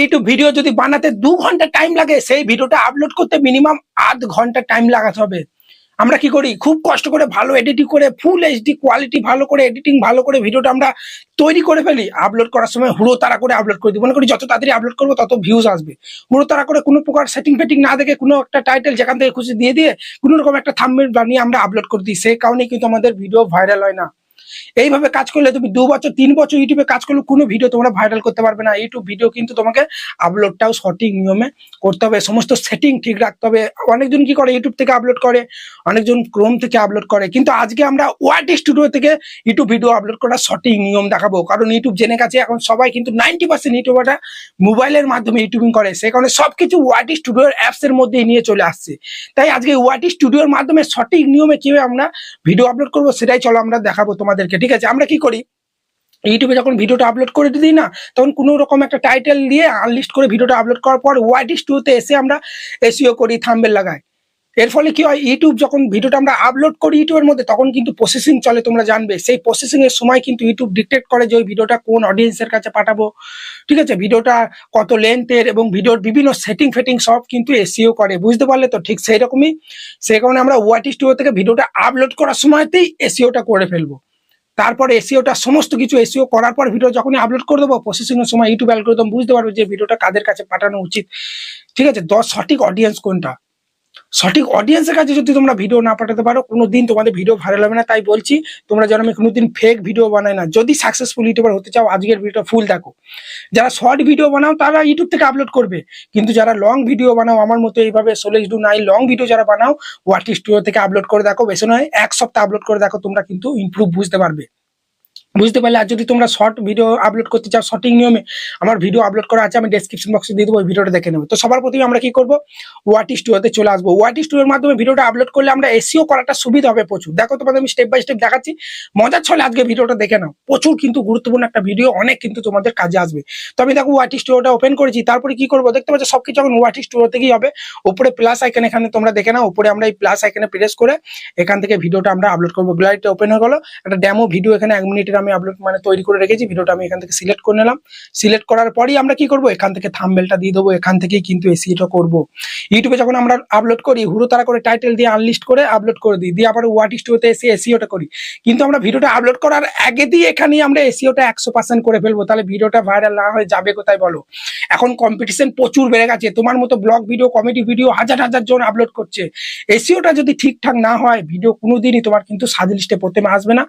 YouTube video যদি বানাতে দু ঘণ্টা টাইম লাগে, সেই ভিডিওটা আপলোড করতে মিনিমাম আধ ঘণ্টা টাইম লাগাতে হবে। আমরা কি করি? খুব কষ্ট করে ভালো এডিটিং করে ফুল এইচডি কোয়ালিটি ভালো করে এডিটিং ভালো করে ভিডিওটা আমরা তৈরি করে ফেলি। আপলোড করার সময় হুড়ো তারা করে আপলোড করে দিই। মনে করি যত তাড়াতাড়ি আপলোড করব, তত ভিউজ আসবে। হুড়ো তারা করে কোনো প্রকার সেটিং ফেটিং না দেখে কোনো একটা টাইটেল যেখান থেকে খুশি দিয়ে দিয়ে কোনো রকম একটা থাম্বনেল বানিয়ে আমরা আপলোড করে দিই। সেই কারণে কিন্তু আমাদের ভিডিও ভাইরাল হয় না। এইভাবে কাজ করলে তুমি দু বছর, তিন বছর ইউটিউবে কাজ করলে কোনো ভিডিও তোমরা ভাইরাল করতে পারবে না। ইউটিউব ভিডিও কিন্তু তোমাকে আপলোডটাও সঠিক নিয়মে করতে হবে। সমস্ত সেটিং ঠিক রাখতে হবে। অনেকজন কি করে ইউটিউব থেকে আপলোড করে? অনেকজন ক্রোম থেকে আপলোড করে। কিন্তু আজকে আমরা ওয়াইটি স্টুডিও থেকে ইউটিউব ভিডিও আপলোড করার সঠিক নিয়ম দেখাবো। কারণ ইউটিউব জেনে গেছে, এখন সবাই কিন্তু নাইনটি পার্সেন্ট ইউটিউবাররা মোবাইলের মাধ্যমে ইউটিউবিং করে। সে কারণে সবকিছু ওয়াইটি স্টুডিওর অ্যাপস এর মধ্যেই নিয়ে চলে আসছে। তাই আজকে ওয়াইটি স্টুডিওর মাধ্যমে সঠিক নিয়মে কীভাবে আমরা ভিডিও আপলোড করব সেটাই চলো আমরা দেখাবো তোমাদেরকে ঠিক আছে? আমরা কি করি? ইউটিউবে যখন ভিডিওটা আপলোড করে দিই না, তখন কোনো রকম একটা টাইটেল দিয়ে আনলিস্ট করে ভিডিওটা আপলোড করার পর ওয়াইটি স্টুডিওতে এসে আমরা এসিও করি থাম্বেল লাগাই। এর ফলে কি হয়? ইউটিউব যখন ভিডিওটা আমরা আপলোড করি ইউটিউবের মধ্যে, তখন কিন্তু প্রসেসিং চলে, তোমরা জানবে। সেই প্রসেসিং এর সময় কিন্তু ইউটিউব ডিটেক্ট করে যে ওই ভিডিওটা কোন অডিয়েন্সের কাছে পাঠাবো। ঠিক আছে? ভিডিওটা কত লেন্থের এবং ভিডিওর বিভিন্ন সেটিং ফেটিং সব কিন্তু এসিও করে। বুঝতে পারলে তো ঠিক সেই রকমই সেই কারণে আমরা ওয়াইটি স্টুডিও থেকে ভিডিওটা আপলোড করার সময়তেই এসিওটা করে ফেলব। তারপরে এসিওটা, সমস্ত কিছু এসিও করার পর ভিডিও যখনই আপলোড করে দেবো প্রসেসিংয়ের সময় ইউটিউব অ্যালগোরিদম বুঝতে পারবে যে ভিডিওটা কাদের কাছে পাঠানো উচিত। ঠিক আছে? দশ সঠিক অডিয়েন্স কোনটা? সঠিক অডিয়েন্সের কাছে যদি তোমরা ভিডিও না পাঠাতে পারো, কোনোদিন তোমাদের ভিডিও ভাইরাল হবে না। তাই বলছি, তোমরা যেন আমি কোনোদিন ফেক ভিডিও বানাই না। যদি সাকসেসফুল ইউটিউবার হতে চাও, আজকের ভিডিওটা ফুল দেখো। যারা শর্ট ভিডিও বানাও, তারা ইউটিউব থেকে আপলোড করবে। কিন্তু যারা লং ভিডিও বানাও, আমার মতো এইভাবে ষোলো টু নাই লং ভিডিও যারা বানাও ওয়াটি স্টুডিও থেকে আপলোড করে দেখো। বেশি নয়, এক সপ্তাহ আপলোড করে দেখো, তোমরা কিন্তু ইমপ্রুভ বুঝতে পারবে। বুঝতে পারলে, আর যদি তোমরা শর্ট ভিডিও আপলোড করতে চাও সঠিক নিয়মে আমার ভিডিও আপলোড করা আছে, আমি ডেসক্রিপশন বক্সে দিয়ে দেবো ভিডিওটা দেখে নেব। তো সবার প্রথমে আমরা কি করব? ওয়াট ওয়াটি স্টুডিওতে চলে আসব। ওয়াট ওয়াটি স্টুডিওর মাধ্যমে ভিডিওটা আপলোড করলে আমরা এসিও করাটা সুবিধা হবে প্রচুর। দেখো, তোমাদের আমি স্টেপ বাই স্টেপ দেখাচ্ছি। মজার ছলে আজকে ভিডিওটা দেখে নাও। প্রচুর কিন্তু গুরুত্বপূর্ণ একটা ভিডিও অনেক কিন্তু তোমাদের কাজে আসবে। তো আমি দেখো ওয়াটি স্টুডিওটা ওপেন করেছি। তারপরে কি করব? দেখতে পাচ্ছ, সবকিছু এখন ওয়াটি স্টুডিও থেকেই হবে। উপরে প্লাস আইকন এখানে তোমরা দেখে নাও। উপরে আমরা এই প্লাস আইকনে প্রেস করে এখান থেকে ভিডিওটা আমরা আপলোড করব। গ্যালারিটা ওপেন হয়ে গেলো। একটা ডেমো ভিডিও এখানে এক মিনিটের আমি আপলোড মানে তৈরি করে রেখেছি, ভিডিওটা আমি এখান থেকে সিলেক্ট করে নিলাম। সিলেক্ট করার পরই আমরা কি করব? এখান থেকে থাম্বেলটা দিয়ে দেবো, এখান থেকেই কিন্তু এসিটা করব। ইউটিউবে যখন আমরা আপলোড করি, হুড়ো তারা করে টাইটেল দিয়ে আনলিস্ট করে আপলোড করে দিই, দিয়ে আবার ওয়াট স্টুডিওতে এসে এসিওটা করি। কিন্তু আমরা ভিডিওটা আপলোড করার আগে দিয়ে এখানেই আমরা এসিওটা একশো পার্সেন্ট করে ফেলব, তাহলে ভিডিওটা ভাইরাল না হয়ে যাবে কোথায় বলো? এখন কম্পিটিশন প্রচুর বেড়ে গেছে, তোমার মতো ব্লগ ভিডিও কমেডি ভিডিও হাজার হাজার জন আপলোড করছে। এসিওটা যদি ঠিকঠাক না হয় ভিডিও কোনোদিনই তোমার কিন্তু সাজ লিস্টে প্রথমে আসবে না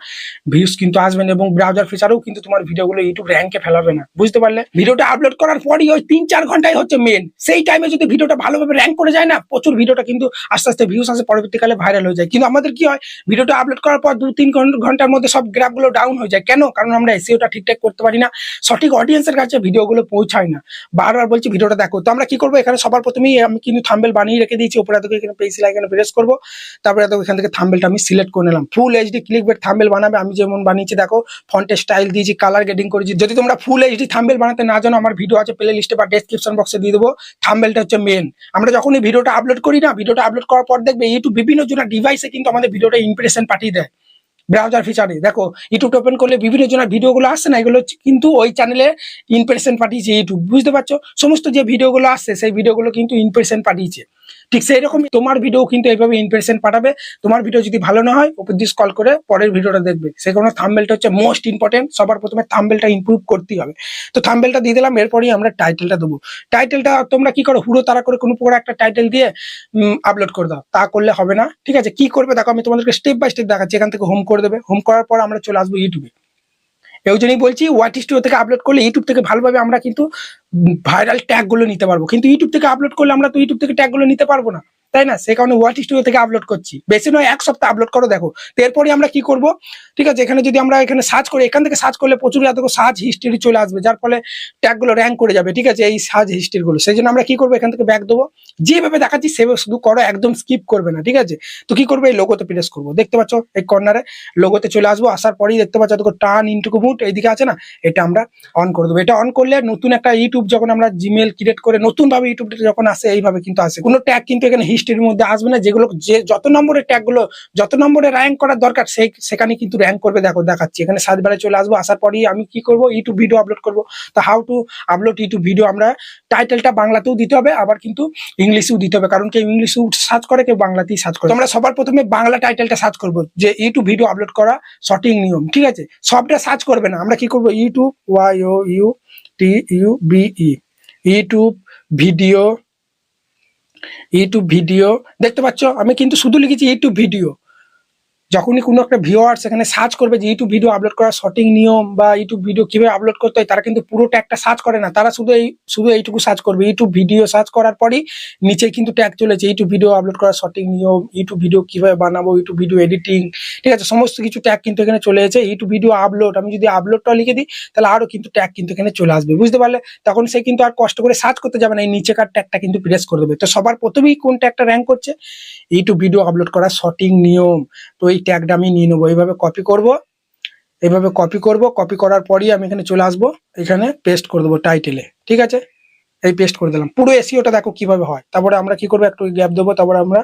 ভিউজ কিন্তু আসবে না এবং ব্রাউজার ফিচারেও কিন্তু তোমার ভিডিওগুলো ইউটিউব র্যাঙ্কে ফেলাবে না। বুঝতে পারলে? ভিডিওটা আপলোড করার পরই ওই তিন চার ঘন্টাই হচ্ছে মেন সেই টাইমে যদি ভিডিওটা ভালোভাবে র্যাঙ্ক করে যায় না, প্রচুর ভিডিওটা কিন্তু আস্তে আস্তে ভিউস আসে পরবর্তীকালে ভাইরাল হয়ে যায়। কিন্তু আমাদের কি হয়? ভিডিওটা আপলোড করার পর দু তিন ঘন্টা- ঘণ্টার মধ্যে সব গ্রাফগুলো ডাউন হয়ে যায়। কেন? কারণ আমরা এসিওটা ঠিকঠাক করতে পারি না। সঠিক অডিয়েন্সের কাছে ভিডিওগুলো পৌঁছায় না। বারবার বলছি ভিডিওটা দেখো। তো আমরা কি করব? এখানে সবার প্রথমেই আমি কিন্তু থাম্বেল বানিয়ে রেখে দিয়েছি। ওপরে দেখো এখানে পেন্সিল এখানে প্রেস করব। তারপরে দেখো এখান থেকে থাম্বেলটা আমি সিলেক্ট করে নিলাম। ফুল এইচডি ক্লিক বেট থাম্বেল বানাবে। আমি যেমন বানিয়েছি, দেখো। ফন্টের স্টাইল দিয়েছি কালার গেডিং করেছি। যদি তোমরা ফুল এইচডি থাম্বেল বানাতে না জানো, আমার ভিডিও আছে প্লে লিস্টে বা ডেসক্রিপশন বক্সে দিয়ে দেবো। থাম্বেলটা হচ্ছে মেন আমরা যখন এই ভিডিওটা আপলোড করি না ভিডিওটা আপলোড করার পর দেখবে ইউটিউব বিভিন্ন জনের ডিভাইসে কিন্তু আমাদের ভিডিওটা ইমপ্রেশন পাঠিয়ে দেয়। ব্রাউজার ফিচারে দেখো ইউটিউব ওপেন করলে বিভিন্ন জনের ভিডিওগুলো আসছে না, এগুলো কিন্তু ওই চ্যানেলে ইমপ্রেশন পাঠিয়েছে ইউটিউব বুঝতে পারছ? সমস্ত যে ভিডিওগুলো আসছে, সেই ভিডিওগুলো কিন্তু ইমপ্রেশন পাঠিয়েছে। ঠিক সেই রকম তোমার ভিডিও কিন্তু এইভাবে ইমপ্রেশন পাঠাবে। তোমার ভিডিও যদি ভালো না হয়, ওপর দিস কল করে পরের ভিডিওটা দেখবে। সে কারণে থাম্বেলটা হচ্ছে মোস্ট ইম্পর্টেন্ট সবার প্রথমে থাম্বেলটা ইমপ্রুভ করতেই হবে। তো থাম্বেলটা দিয়ে দিলাম, এরপরই আমরা টাইটেলটা দেবো। টাইটেলটা তোমরা কি করো, হুড়ো তারা করে কোনো প্রকার একটা টাইটেল দিয়ে আপলোড করে দাও। তা করলে হবে না। ঠিক আছে, কি করবে দেখো, আমি তোমাদেরকে স্টেপ বাই স্টেপ দেখাচ্ছি। এখান থেকে হোম করে দেবে। হোম করার পর আমরা চলে আসব ইউটিউবে এই জন্যই বলছি ওয়াট স্টুডিও থেকে আপলোড করলে ইউটিউব থেকে ভালোভাবে আমরা কিন্তু ভাইরাল ট্যাগগুলো নিতে পারব। কিন্তু ইউটিউব থেকে আপলোড করলে আমরা তো ইউটিউব থেকে ট্যাগগুলো নিতে পারব না। তাই না? সে কারণে ওয়াট স্টুডিও থেকে আপলোড করছি। বেশি নয়, এক সপ্তাহ আপলোড করো দেখো। এরপরে আমরা কি করব? ঠিক আছে, এখানে যদি আমরা এখানে সার্চ করি, এখান থেকে সার্চ করলে প্রচুর এত সার্চ হিস্ট্রি চলে আসবে, যার ফলে ট্যাগগুলো র্যাঙ্ক করে যাবে। ঠিক আছে, এই সার্চ হিস্ট্রিগুলো সেই জন্য আমরা কি করব? এখান থেকে ব্যাক দেবো। যেভাবে দেখাচ্ছি, সেভাবে শুধু করো, একদম স্কিপ করবে না। ঠিক আছে? তো কি করবে? এই লোগোতে প্রেস করব। দেখতে পাচ্ছ, এই কর্নারে লোগোতে চলে আসব। আসার পরেই দেখতে পাচ্ছ দেখো টার্ন ইন্টু মুট এইদিকে আছে না? এটা আমরা অন করে দেবো। এটা অন করলে নতুন একটা ইউটিউব যখন আমরা জিমেল ক্রিয়েট করে নতুন ভাবে ইউটিউবটা যখন আসে, এইভাবে কিন্তু আসে। কোনো ট্যাগ কিন্তু এখানে হিস্ট্রির মধ্যে আসবে না। যেগুলো যে যত নম্বরের ট্যাগগুলো, যত নম্বরে র্যাঙ্ক করার দরকার, সেই সেখানে কিন্তু র্যাঙ্ক করবে। দেখো, দেখাচ্ছি। এখানে সাত বেলায় চলে আসব। আসার পরেই আমি কি করব? ইউটিউব ভিডিও আপলোড করব। তো how to upload YouTube video আমরা টাইটেলটা বাংলাতেও দিতে হবে, আবার কিন্তু ইংলিশেও দিতে হবে। কারণ কেউ ইংলিশেও সার্চ করে, কেউ বাংলাতেই সার্চ করে। আমরা সবার প্রথমে বাংলা টাইটেলটা সার্চ করব, যে ইউটিউব ভিডিও আপলোড করা সঠিক নিয়ম। ঠিক আছে? সবটা সার্চ করবে না। আমরা কি করব? YouTube Y O U T U B E YouTube video YouTube video দেখতে পাচ্ছ? আমি কিন্তু শুধু লিখেছি ইউটিউব ভিডিও যখনই কোনো একটা ভিউয়ার সেখানে সার্চ করবে যে ইউটিউব ভিডিও আপলোড করার সঠিক নিয়ম বা ইউটিউব ভিডিও কীভাবে আপলোড করতে হয়, তারা কিন্তু পুরো ট্যাগটা সার্চ করে না। তারা শুধু এই, শুধু এইটুকু সার্চ করবে। ইউটিউব ভিডিও সার্চ করার পরই নিচে কিন্তু ট্যাগ চলেছে ইউটিউব ভিডিও আপলোড করার সঠিক নিয়ম ইউটিউব ভিডিও কীভাবে বানাবো ইউটিউব ভিডিও এডিটিং ঠিক আছে? সমস্ত কিছু ট্যাগ কিন্তু এখানে চলে এসেছে। ইউটিউব ভিডিও আপলোড আমি যদি আপলোডটা লিখে দিই, তাহলে আরও কিন্তু ট্যাগ কিন্তু এখানে চলে আসবে। বুঝতে পারলে? তখন সে কিন্তু আর কষ্ট করে সার্চ করতে যাবে না, এই নিচেকার ট্যাগটা কিন্তু প্রেস করে দেবে। তো সবার প্রথমেই কোন ট্যাগটা র্যাঙ্ক করছে? ইউটিউব ভিডিও আপলোড করার সঠিক নিয়ম। তো এই ট্যাগটা আমি নিয়ে নেব। এইভাবে কপি করব। এইভাবে কপি করব। কপি করার পরই আমি এখানে চলে আসব। এখানে পেস্ট করে দেবো টাইটেলে ঠিক আছে? এই পেস্ট করে দিলাম। পুরো এসিওটা দেখো কীভাবে হয়। তারপরে আমরা কি করব? একটু গ্যাপ দেবো। তারপরে আমরা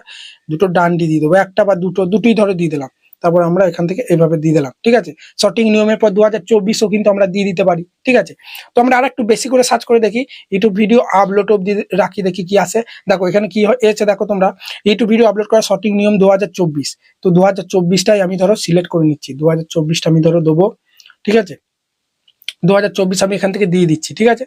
দুটো ডান্ডি দিয়ে দেবো। একটা বা দুটো, দুটোই ধরে দিয়ে দিলাম। তারপর আমরা এখান থেকে এভাবে দিয়ে দিলাম, ঠিক আছে? সঠিক নিয়মের পর দু হাজার চব্বিশও কিন্তু আমরা দিয়ে দিতে পারি, ঠিক আছে? তো আমরা আর একটু বেশি করে সার্চ করে দেখি ইউটিউব ভিডিও আপলোড অব্দি রাখি, দেখি কি আছে দেখো, এখানে কি হয়েছে দেখো তোমরা ইউটিউব ভিডিও আপলোড করার সঠিক নিয়ম দু হাজার চব্বিশ। তো দু হাজার চব্বিশটাই আমি ধরো সিলেক্ট করে নিচ্ছি, দু হাজার চব্বিশটা আমি ধরো দেবো, ঠিক আছে? দু হাজার চব্বিশ আমি এখান থেকে দিয়ে দিচ্ছি, ঠিক আছে?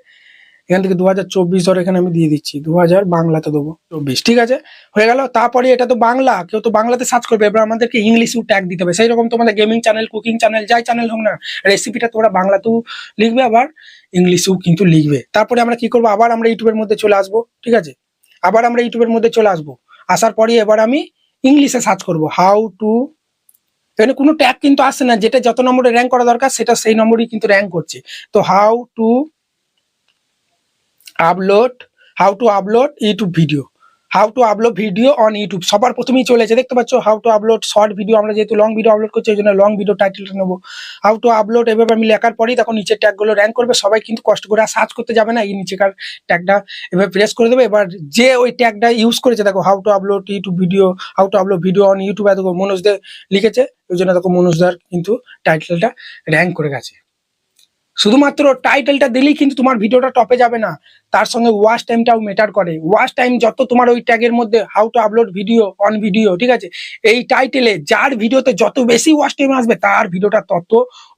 এখান থেকে দু হাজার চব্বিশ এখানে আমি দিয়ে দিচ্ছি। দু হাজার বাংলাতে দেবো। চব্বিশ, ঠিক আছে? হয়ে গেল। তারপরে এটা তো বাংলা। কেউ তো বাংলাতে সার্চ করবে। এবার আমাদেরকে ইংলিশেও ট্যাগ দিতে হবে। সেই রকম তোমাদের গেমিং চ্যানেল কুকিং চ্যানেল যাই চ্যানেল হোক না রেসিপিটা তোমরা বাংলাতেও লিখবে, আবার ইংলিশেও কিন্তু লিখবে। তারপরে আমরা কি করব? আবার আমরা ইউটিউবের মধ্যে চলে আসব, ঠিক আছে? আবার আমরা ইউটিউবের মধ্যে চলে আসব। আসার পরে এবার আমি ইংলিশে সার্চ করব। হাউ টু এখানে কোনো ট্যাগ কিন্তু আসছে না। যেটা যত নম্বরে র্যাঙ্ক করা দরকার, সেটা সেই নম্বরই কিন্তু র্যাঙ্ক করছে। তো how to upload how to upload YouTube video how to upload video on YouTube সবার প্রথমেই চলে চলেছে দেখতে পাচ্ছ how to upload short video আমরা যেহেতু লং ভিডিও আপলোড করছি ওই জন্য লং ভিডিও টাইটেলটা নেব। হাউ টু আপলোড এভাবে আমি লেখার পরেই তখন নিচের ট্যাগগুলো র্যাঙ্ক করবে। সবাই কিন্তু কষ্ট করে আর সার্চ করতে যাবে না। এই নিচেকার ট্যাগটা এভাবে প্রেস করে দেবে। এবার যে ওই ট্যাগটা ইউজ করেছে, দেখো how to upload YouTube video how to upload video on YouTube দেখো মনোজদের লিখেছে। ওই জন্য দেখো মনোজ মনোজদার কিন্তু টাইটেলটা র্যাঙ্ক করে গেছে। শুধুমাত্র টাইটেলটা দিলেই কিন্তু তোমার ভিডিওটা টপে যাবে না। তার সঙ্গে ওয়াচ টাইমটাও মেটার করে। ওয়াচ টাইম যত তোমার ওই ট্যাগের মধ্যে how to upload video on video ঠিক আছে? এই টাইটেলে যার ভিডিওতে যত বেশি ওয়াচ টাইম আসবে, তার ভিডিওটা তত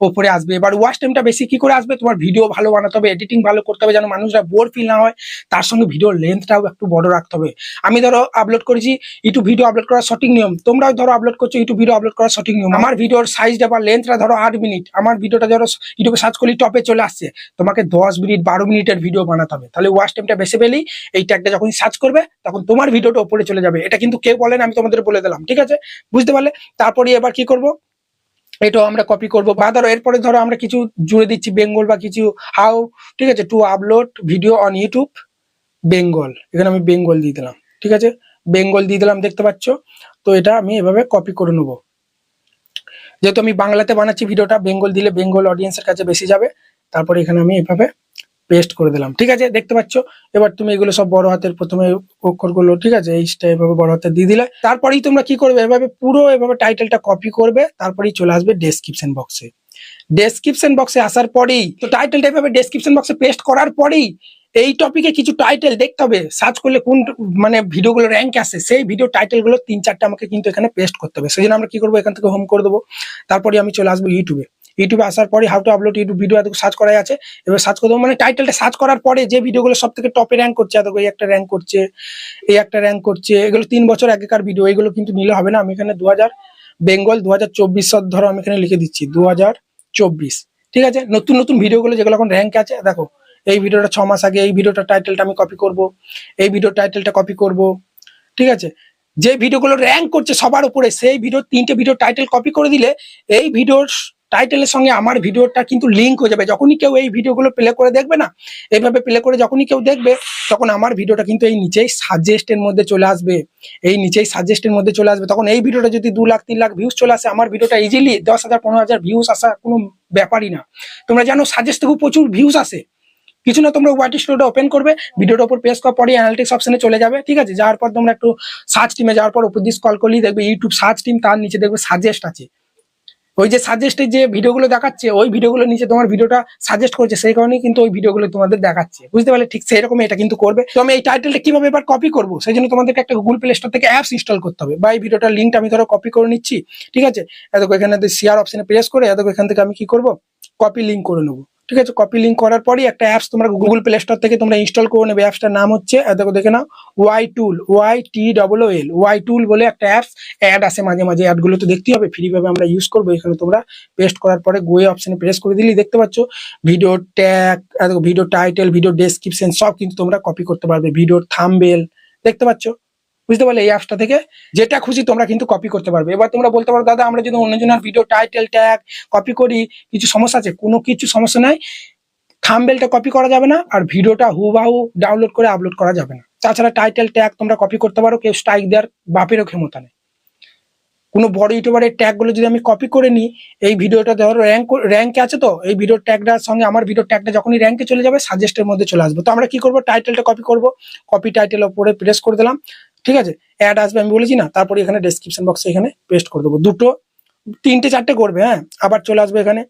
ওপরে আসবে। এবার ওয়াচ টাইমটা বেশি কি করে আসবে? তোমার ভিডিও ভালো বানাতে হবে এডিটিং ভালো করতে হবে, যেন মানুষরা বোর ফিল না হয়। তার সঙ্গে ভিডিওর লেন্থটাও একটু বড় রাখতে হবে। আমি ধরো আপলোড করেছি ইউটিউব ভিডিও আপলোড করার সঠিক নিয়ম। তোমরাও ধরো আপলোড করছ ইউটিউব ভিডিও আপলোড করার সঠিক নিয়ম। আমার ভিডিওর সাইজটা বা লেন্থটা ধরো আট মিনিট আমার ভিডিওটা ধরো ইউটিউবে সার্চ করলে টপে চলে আসছে। তোমাকে দশ মিনিট বারো মিনিটের ভিডিও বানাতে হবে। তাহলে ওয়াচ টাইমটা বেশি পেলেই এই ট্যাগটা যখন সার্চ করবে, তখন তোমার ভিডিওটা ওপরে চলে যাবে। এটা কিন্তু কেউ বলেন আমি তোমাদের বলে দিলাম, ঠিক আছে? বুঝতে পারলে? তারপরে এবার কি করব? এটাও আমরা কপি করব। বা ধরো, এরপরে ধরো আমরা কিছু জুড়ে দিচ্ছি বেঙ্গল বা কিছু হাউ ঠিক আছে? To upload video on YouTube Bengal. এখানে আমি বেঙ্গল দিয়ে দিলাম, ঠিক আছে? বেঙ্গল দিয়ে দিলাম, দেখতে পাচ্ছ? তো এটা আমি এভাবে কপি করে নেব। যেহেতু আমি বাংলাতে বানাচ্ছি ভিডিওটা, বেঙ্গল দিলে বেঙ্গল অডিয়েন্সের কাছে বেশি যাবে। তারপরে এখানে আমি এভাবে পেস্ট করে দিলাম। ঠিক আছে? দেখতে পাচ্ছ? এবার তুমি এগুলো সব বড় হাতের প্রথমে অক্ষরগুলো ঠিক আছে? এইটা এভাবে বড় হাতে দিয়ে দিলে, তারপরেই তোমরা কি করবে? এভাবে পুরো এভাবে টাইটেলটা কপি করবে, তারপরেই চলে আসবে ডেসক্রিপশন বক্সে ডেসক্রিপশন বক্সে আসার পরেই, তো টাইটেলটা এভাবে ডেসক্রিপশন বক্সে পেস্ট করার পরেই, এই টপিকে কিছু টাইটেল দেখতে হবে। সার্চ করলে কোন মানে ভিডিওগুলো র্যাঙ্ক আসে, সেই ভিডিও টাইটেলগুলো তিন চারটা আমাকে কিন্তু এখানে পেস্ট করতে হবে। সেই জন্য আমরা কি করব? এখান থেকে হোম করে দেবো। তারপরে আমি চলে আসব ইউটিউবে ইউটিউবে আসার পরে how to upload YouTube video এত সার্চ করা আছে। এবার সার্চ করে মানে টাইটেলটা সার্চ করার পরে যে ভিডিওগুলো সব থেকে টপে র্যাঙ্ক করছে এত এই একটা র্যাঙ্ক করছে, এই একটা র্যাঙ্ক করছে, এগুলো তিন বছর আগেকার ভিডিও এগুলো কিন্তু নিলে হবে না। আমি এখানে দু হাজার বেঙ্গল দু হাজার চব্বিশ ধরো আমি এখানে লিখে দিচ্ছি দু হাজার চব্বিশ। ঠিক আছে? নতুন নতুন ভিডিওগুলো যেগুলো এখন র্যাঙ্ক আছে, দেখো, এই ভিডিওটা ছ মাস আগে, এই ভিডিওটা টাইটেলটা আমি কপি করব, এই ভিডিও টাইটেলটা কপি করব, ঠিক আছে? যে ভিডিওগুলো র্যাঙ্ক করছে সবার উপরে, সেই ভিডিও তিনটে ভিডিও টাইটেল কপি করে দিলে, এই ভিডিওর টাইটেলের সঙ্গে আমার ভিডিওটা কিন্তু লিঙ্ক হয়ে যাবে। যখনই কেউ এই ভিডিওগুলো প্লে করে দেখবে না, এইভাবে প্লে করে যখনই কেউ দেখবে, তখন আমার ভিডিওটা কিন্তু এই নিচেই সাজেস্টের মধ্যে চলে আসবে। এই নিচেই সাজেস্টের মধ্যে চলে আসবে। তখন এই ভিডিওটা যদি দু লাখ, তিন লাখ ভিউজ চলে আসে, আমার ভিডিওটা ইজিলি দশ হাজার, পনেরো হাজার ভিউজ আসা কোনো ব্যাপারই না। তোমরা জানো সাজেস্ট থেকেও প্রচুর ভিউজ আসে। কিছু না তোমরা ওয়াইটি স্টুডিওটা ওপেন করবে ভিডিওর উপর প্রেস করার পরে অ্যানালিটিক্স অপশনে চলে যাবে, ঠিক আছে? যাওয়ার পর তোমরা একটু সার্চ টিমে যাওয়ার পর উপর দিয়ে স্কল করলেই দেখবে ইউটিউব সার্চ টিম তার নিচে দেখবে সাজেস্ট আছে। ওই যে সাজেস্টে যে ভিডিওগুলো দেখাচ্ছে, ওই ভিডিওগুলো নিচে তোমার ভিডিওটা সাজেস্ট করছে, সেই কারণেই কিন্তু ওই ভিডিওগুলো তোমাদের দেখাচ্ছে। বুঝতে পারলে ঠিক সেই রকম এটা কিন্তু করবে। তো আমি এই টাইটেলটা কীভাবে এবার কপি করব? সেই জন্য তোমাদেরকে একটা গুগল প্লে স্টোর থেকে অ্যাপস ইনস্টল করতে হবে। বা এই ভিডিওটার লিঙ্কটা আমি ধরো কপি করে নিচ্ছি, ঠিক আছে? এত এখানে শেয়ার অপশনে প্রেস করে এত এখান থেকে আমি কি করব? কপি লিঙ্ক করে নেব। ঠিক আছে? কপি লিঙ্ক করার পরই একটা অ্যাপস তোমরা গুগল প্লে স্টোর থেকে তোমরা ইনস্টল করে নেবে। অ্যাপসটার নাম হচ্ছে দেখো, দেখে নাও Y tool Y T double L Y tool বলে একটা অ্যাপস অ্যাড আসে মাঝে মাঝে। অ্যাডগুলো তো দেখতেই হবে ফ্রি ভাবে আমরা ইউজ করব। এখানে তোমরা পেস্ট করার পরে গোয়ে অপশনে প্রেস করে দিলেই দেখতে পাচ্ছ video tag video title video description সব কিন্তু তোমরা কপি করতে পারবে। ভিডিওর থামবেল দেখতে পাচ্ছ? বুঝতে পারলে এই অ্যাপসটা থেকে? যেটা খুশি তোমরা কিন্তু কপি করতে পারবে। এবার তোমরা বলতে পারো, দাদা, আমরা যদি অন্যজনের ভিডিও টাইটেল ট্যাগ কপি করি, কিছু সমস্যা আছে? কোনো কিছু সমস্যা নাই। থাম্বেলটা কপি করা যাবে না, আর ভিডিওটা হুবাহু ডাউনলোড করে আপলোড করা যাবে না। তাছাড়া টাইটেল ট্যাগ তোমরা কপি করতে পারো, কেউ স্ট্রাইক দেওয়ার বাপেরও ক্ষমতা নেই। কোনো বড় ইউটিউবারের ট্যাগগুলো যদি আমি কপি করে নিই, এই ভিডিওটা ধরো র্যাঙ্ক র্যাঙ্কে আছে তো, এই ভিডিওর ট্যাগটার সঙ্গে আমার ভিডিওর ট্যাগটা যখনই র্যাঙ্কে চলে যাবে সাজেস্টের মধ্যে চলে আসবে। তো আমরা কি করব? টাইটেলটা কপি করব। কপি টাইটেল ওপরে প্রেস করে দিলাম। ঠিক আছে? অ্যাড আসবে, আমি বলেছি না? তারপরে এখানে ডেসক্রিপশন বক্সে এখানে পেস্ট করে দেবো। দুটো, তিনটে, চারটে করবে হ্যাঁ? আবার চলে আসবে এখানে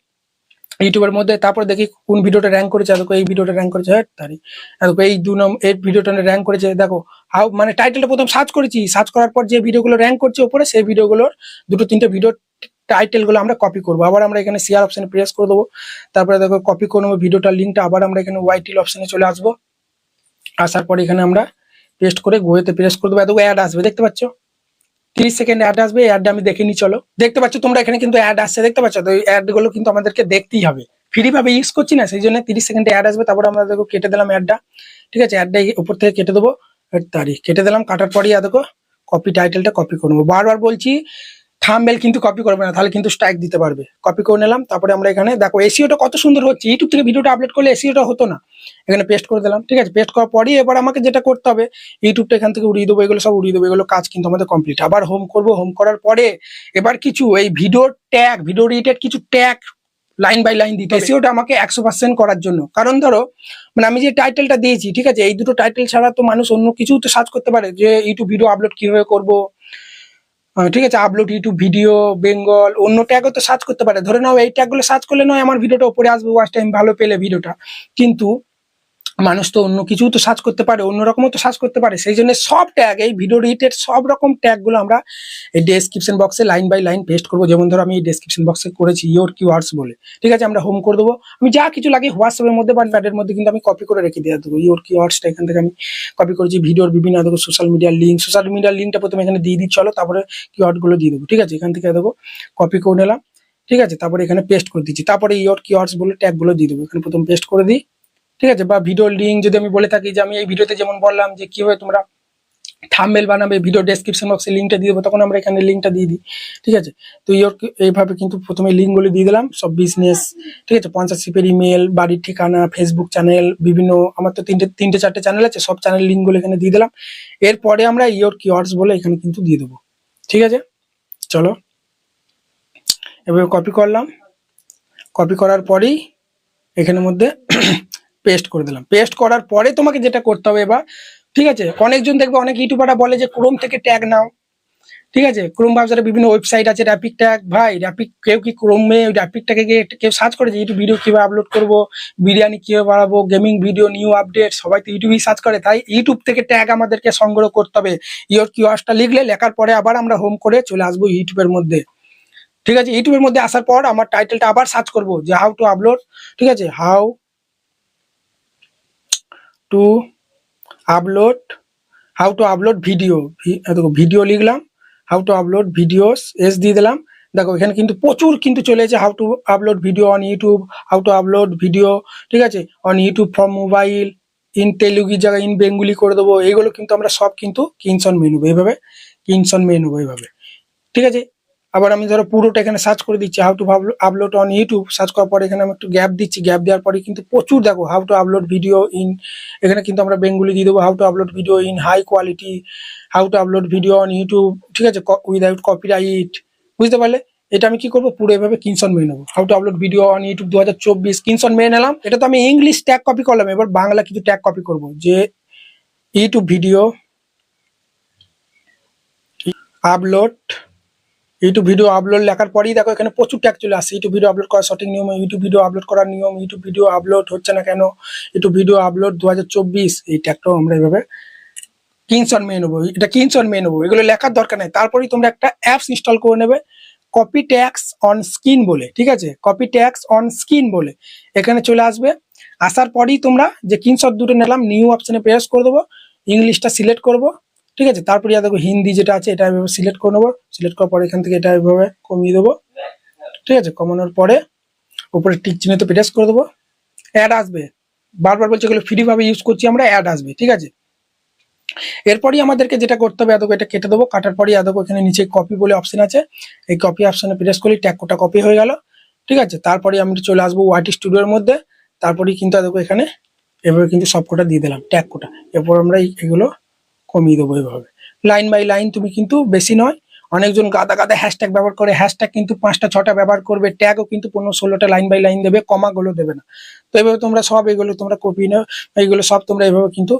ইউটিউবের মধ্যে। তারপর দেখি কোন ভিডিওটা র্যাঙ্ক করেছে। দেখো এই ভিডিওটা র্যাঙ্ক করেছে। হ্যাঁ তারই। দেখো এই দু নম্বর এই ভিডিওটা র্যাঙ্ক করেছে। দেখো হাউ মানে টাইটেলটা প্রথম সার্চ করেছি। সার্চ করার পর যে ভিডিওগুলো র্যাঙ্ক করছে ওপরে সেই ভিডিওগুলোর দুটো, তিনটে ভিডিও টাইটেলগুলো আমরা কপি করব। আবার আমরা এখানে শেয়ার অপশানে প্রেস করে দেবো। তারপরে দেখো কপি করে নেব ভিডিওটার লিঙ্কটা আবার আমরা এখানে ওয়াইটিল অপশানে চলে আসব। আসার পর এখানে আমরা পেস্ট করে গোয়েতে প্রেস করে দেবো এত অ্যাড আসবে, দেখতে পাচ্ছ? তিরিশ সেকেন্ড অ্যাড আসবে অ্যাডটা আমি দেখে নি চলো। দেখতে পাচ্ছ, তোমরা এখানে কিন্তু অ্যাড আসছে, দেখতে পাচ্ছ? তো এই অ্যাডগুলো কিন্তু আমাদেরকে দেখতেই হবে। ফ্রি ভাবে ইউজ করছি না, সেই জন্য তিরিশ সেকেন্ডে অ্যাড আসবে, তারপর আমরা দেখো কেটে দিলাম অ্যাডটা ঠিক আছে অ্যাডটা উপর থেকে কেটে দেবো। তারিখ কেটে দিলাম, কাটার পরই দেখো কপি টাইটেলটা কপি করব বারবার বলছি থামবেল কিন্তু কপি করবে না তাহলে কিন্তু স্ট্রাইক দিতে পারবে। কপি করে নিলাম তারপরে আমরা এখানে দেখো এসিওটা কত সুন্দর হচ্ছে। ইউটিউব থেকে ভিডিওটা আপলোড করলে এসিওটা হতো না। এখানে পেস্ট করে দিলাম ঠিক আছে? পেস্ট করার পরেই এবার আমাকে যেটা করতে হবে ইউটিউবটা এখান থেকে উড়িয়ে দেবো এগুলো সব উড়িয়ে দেবো এগুলো কাজ কিন্তু আমাদের কমপ্লিট আবার হোম করব হোম করার পরে এবার কিছু এই ভিডিওর ট্যাগ ভিডিও রিলেটেড কিছু ট্যাগ লাইন বাই লাইন দিতে এসিওটা আমাকে একশো পার্সেন্ট করার জন্য। কারণ ধরো মানে আমি যে টাইটেলটা দিয়েছি ঠিক আছে? এই দুটো টাইটেল ছাড়া তো মানুষ অন্য কিছু তো সার্চ করতে পারে যে ইউটিউব ভিডিও আপলোড কীভাবে করব ঠিক আছে আপলোড ইউটিউব ভিডিও বেঙ্গল অন্য ট্যাগও তো সার্চ করতে পারে। ধরে নাও, এই ট্যাগগুলো সার্চ করলে নয়, আমার ভিডিওটা উপরে আসবে ওয়াচ টাইম ভালো পেলে ভিডিওটা কিন্তু মানুষ তো অন্য কিছু তো সার্চ করতে পারে অন্যরকমও তো সার্চ করতে পারে। সেই জন্য সব ট্যাগ এই ভিডিও রিলেটেড সব রকম ট্যাগগুলো আমরা এই ডেসক্রিপশন বক্সে লাইন বাই লাইন পেস্ট করব। যেমন ধরো আমি এই ডেসক্রিপশন বক্সে করেছি ইয়োর কিওয়ার্ডস বলে। ঠিক আছে, আমরা হোম করে দেবো। আমি যা কিছু লাগে হোয়াটসঅ্যাপের মধ্যে বা প্যাডের মধ্যে কিন্তু আমি কপি করে রেখে দিয়ে দেবো। ইয়োর কিওয়ার্ডসটা এখান থেকে আমি কপি করেছি ভিডিওর বিভিন্ন, দেখো সোশ্যাল মিডিয়ার লিঙ্ক সোশ্যাল মিডিয়ার লিঙ্কটা প্রথমে এখানে দিয়ে দিই, চলো তারপরে কিওয়ার্ডগুলো দিয়ে দেবো। ঠিক আছে, এখান থেকে দেখো কপি করে নিলাম। ঠিক আছে, তারপরে এখানে পেস্ট করে দিচ্ছি। তারপরে ইয়োর কিওয়ার্ডস বলে ট্যাগগুলো দিয়ে দেবো। এখানে প্রথম পেস্ট করে দিই। ঠিক আছে? বা ভিডিও লিঙ্ক যদি আমি বলে থাকি যে আমি এই ভিডিওতে যেমন বললাম যে কীভাবে তোমরা থাম্বেল বানাবে ভিডিও ডেসক্রিপশন বক্সে লিঙ্কটা দিয়ে দেবো, তখন আমরা এখানে লিঙ্কটা দিয়ে দিই। ঠিক আছে? তো ইয়োর এইভাবে কিন্তু প্রথমে লিঙ্কগুলো দিয়ে দিলাম, সব বিজনেস ঠিক আছে? স্পন্সারশিপের ইমেল বাড়ির ঠিকানা ফেসবুক চ্যানেল বিভিন্ন, আমার তো তিনটে তিনটে, চারটে চ্যানেল আছে, সব চ্যানেল লিঙ্কগুলো এখানে দিয়ে দিলাম। এরপরে আমরা ইয়োর কিওয়ার্ডস বলে এখানে কিন্তু দিয়ে দেবো। ঠিক আছে? চলো। এভাবে কপি করলাম। কপি করার পরেই এখানের মধ্যে পেস্ট করে দিলাম। পেস্ট করার পরে তোমাকে যেটা করতে হবে এবার, ঠিক আছে? অনেকজন দেখবে, অনেক ইউটিউবাররা বলে যে ক্রোম থেকে ট্যাগ নাও। ঠিক আছে? ক্রোম ব্রাউজারে বিভিন্ন ওয়েবসাইট আছে র্যাপিক ট্যাগ ভাই র্যাপিক কেউ কি ক্রোমে ওই র্যাপিক ট্যাগে গিয়ে কেউ সার্চ করেছে ইউটিউব ভিডিও কীভাবে আপলোড করব, বিরিয়ানি কীভাবে বাড়াবো গেমিং ভিডিও নিউ আপডেট সবাই তো ইউটিউবেই সার্চ করে। তাই ইউটিউব থেকে ট্যাগ আমাদেরকে সংগ্রহ করতে হবে। ইয়োর কিওয়ার্সটা লিখলে, লেখার পরে আবার আমরা হোম করে চলে আসব ইউটিউবের মধ্যে। ঠিক আছে? ইউটিউবের মধ্যে আসার পর আমার টাইটেলটা আবার সার্চ করব যে হাউ টু আপলোড ঠিক আছে? How to upload how to upload video দেখো ভিডিও লিখলাম how to upload videos S দিয়ে দিলাম। দেখো, এখানে কিন্তু প্রচুর কিন্তু চলে এসেছে how to upload video on YouTube how to upload video ঠিক আছে? On YouTube from mobile in Telugu জায়গায় ইন বেঙ্গুলি করে দেবো এগুলো কিন্তু আমরা সব কিন্তু কিনসন মেনু এইভাবে। কিনসন মেনু এইভাবে। ঠিক আছে? আবার আমি ধরো পুরোটা এখানে সার্চ করে দিচ্ছি how to upload on YouTube search করার পরে এখানে আমি একটু গ্যাপ দিচ্ছি গ্যাপ দেওয়ার পরে কিন্তু প্রচুর দেখো how to upload video in এখানে কিন্তু আমরা বেঙ্গুলি দিয়ে দেবো how to upload video in high quality how to upload video on YouTube ঠিক আছে? উইদাউট কপিরাইট বুঝতে পারলে? এটা আমি কি করব? পুরো এভাবে কিনশন মেয়ে নেব। How to upload video on YouTube দু হাজার চব্বিশ কিনশন মেয়ে নিলাম। এটা তো আমি ইংলিশ ট্যাগ কপি করলাম, এবার বাংলা কিছু ট্যাগ কপি করব। যে YouTube video upload YouTube video upload লেখার পরেই দেখো এখানে প্রচুর ট্যাগ চলে আসছে। ইউটিউব ভিডিও আপলোড করার সঠিক নিয়ম ইউটিউব ভিডিও আপলোড করার নিয়ম ইউটিউব ভিডিও আপলোড হচ্ছে না কেন? ইউটিউব ভিডিও আপলোড দু হাজার চব্বিশ, এই ট্যাগটাও আমরা এইভাবে কিনসন মেয়ে নেব। এটা কিনসন মেয়ে নেব। এগুলো লেখার দরকার নেই। তারপরেই তোমরা একটা অ্যাপস ইনস্টল করে নেবে কপি ট্যাক্স অন স্ক্রিন বলে, ঠিক আছে? কপি ট্যাক্স অন স্ক্রিন বলে। এখানে চলে আসবে। আসার পরেই তোমরা যে কিনশট দুটো নিলাম নিউ অপশানে প্রেস করে দেবো ইংলিশটা সিলেক্ট করব। ঠিক আছে? তারপরে দেখো, হিন্দি যেটা আছে, এটা এভাবে সিলেক্ট করে নেব। সিলেক্ট করার পরে এখান থেকে এটা এভাবে কমিয়ে দেবো। ঠিক আছে? কমানোর পরে উপরে টিক চিহ্নতে প্রেস করে দেবো। অ্যাড আসবে। বারবার বলছে এগুলো ফ্রিভাবে ইউজ করছি আমরা অ্যাড আসবে। ঠিক আছে? এরপরই আমাদেরকে যেটা করতে হবে এতকে এটা কেটে দেবো। কাটার পরই এতকে এখানে নিচে কপি বলে অপশন আছে। এই কপি অপশনে প্রেস করলে ট্যাগ কোটা কপি হয়ে গেল। ঠিক আছে? তারপরে আমি চলে আসব ওয়াইটি স্টুডিওর মধ্যে। তারপরেই কিন্তু এতকে এখানে এভাবে কিন্তু সব কোটা দিয়ে দিলাম ট্যাগ কোটা এরপর আমরা এগুলো কমিয়ে দেবো এভাবে। লাইন বাই লাইন তুমি কিন্তু বেশি নয়, অনেকজন গাদা গাদা হ্যাশট্যাগ ব্যবহার করে হ্যাশট্যাগ কিন্তু পাঁচটা, ছটা ব্যবহার করবে ট্যাগও কিন্তু পনেরো, ষোলোটা লাইন বাই লাইন দেবে কমাগুলো দেবে না। তো এইভাবে তোমরা সব এগুলো তোমরা কপি নাও এইগুলো সব তোমরা এভাবে কিন্তু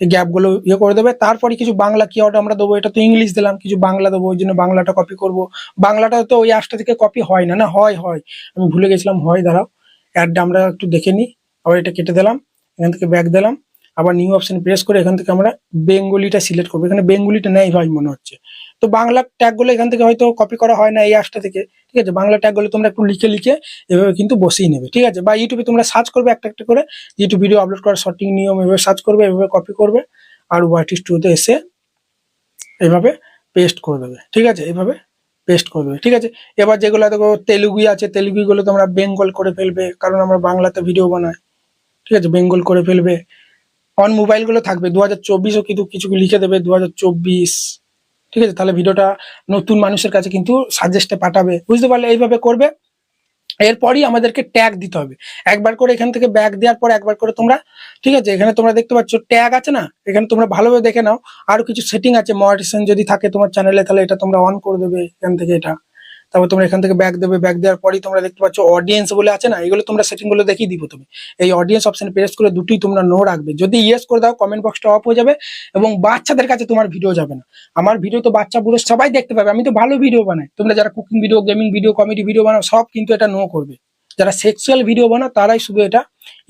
গ্যাপগুলো ইয়ে করে দেবে। তারপরে কিছু বাংলা কি কিওয়ার্ড আমরা দেবো, এটা তো ইংলিশ দিলাম, কিছু বাংলা দেবো, ওই জন্য বাংলাটা কপি করব। বাংলাটা তো ওই অ্যাপসটা থেকে কপি হয় না না, হয় হয়। আমি ভুলে গেছিলাম, হয়, দাঁড়াও। অ্যাডটা আমরা একটু দেখে নিই, আবার এটা কেটে দিলাম, এখান থেকে ব্যাক দিলাম। আবার নিউ অপশন প্রেস করে এখান থেকে আমরা বেঙ্গলিটা সিলেক্ট করব। এখানে বেঙ্গলিটা নেই ভাই মনে হচ্ছে। তো বাংলা ট্যাগগুলো এখান থেকে হয়তো কপি করা হয় না এই অ্যাপসটা থেকে, ঠিক আছে? বাংলা ট্যাগগুলো তোমরা একটু লিখে লিখে এভাবে কিন্তু বসিয়ে নেবে, ঠিক আছে? বা ইউটিউবে তোমরা সার্চ করবে একটা একটা করে ইউটিউব ভিডিও আপলোড করার সঠিক নিয়ম এভাবে সার্চ করবে, এভাবে কপি করবে, আর ওয়াইটি স্টুডিওতে এসে এভাবে পেস্ট করে দেবে, ঠিক আছে? এভাবে পেস্ট করে দেবে, ঠিক আছে? এবার যেগুলো দেখো তেলুগু আছে তেলুগুগুলো তোমরা বেঙ্গল করে ফেলবে, কারণ আমরা বাংলাতে ভিডিও বানাই, ঠিক আছে? বেঙ্গল করে ফেলবে অন মোবাইলগুলো থাকবে দু হাজার চব্বিশও কিন্তু কিছু লিখে দেবে দু চব্বিশ। ঠিক আছে? তাহলে ভিডিওটা নতুন মানুষের কাছে কিন্তু সাজেস্টে পাঠাবে। বুঝতে পারলে এইভাবে করবে। এরপরই আমাদেরকে ট্যাগ দিতে হবে। একবার করে এখান থেকে ব্যাগ দেওয়ার পর একবার করে তোমরা, ঠিক আছে? এখানে তোমরা দেখতে পাচ্ছ ট্যাগ আছে না? এখানে তোমরা ভালোভাবে দেখে নাও। আরও কিছু সেটিং আছে মনিটাইজেশন যদি থাকে তোমার চ্যানেলে তাহলে এটা তোমরা অন করে দেবে এখান থেকে এটা। তারপর তোমরা এখান থেকে ব্যাগ দেবে ব্যাগ দেওয়ার পরেই তোমরা দেখতে পাচ্ছ অডিয়েন্স বলে আছে না, এগুলো তোমরা সেটিংগুলো দেখিয়ে দিব তুমি। এই অডিয়েন্স অপশন প্রেস করে দুটি তোমরা নো রাখবে। যদি ইয়েস করে দাও কমেন্ট বক্সটা অফ হয়ে যাবে এবং বাচ্চাদের কাছে তোমার ভিডিও যাবে না। আমার ভিডিও তো বাচ্চা বুড়ো সবাই দেখতে পাবে, আমি তো ভালো ভিডিও বানাই। তোমরা যারা cooking video gaming video comedy video বানাও, সব কিন্তু এটা নো করবে। যারা সেক্সুয়াল ভিডিও বানাও, তারাই শুধু এটা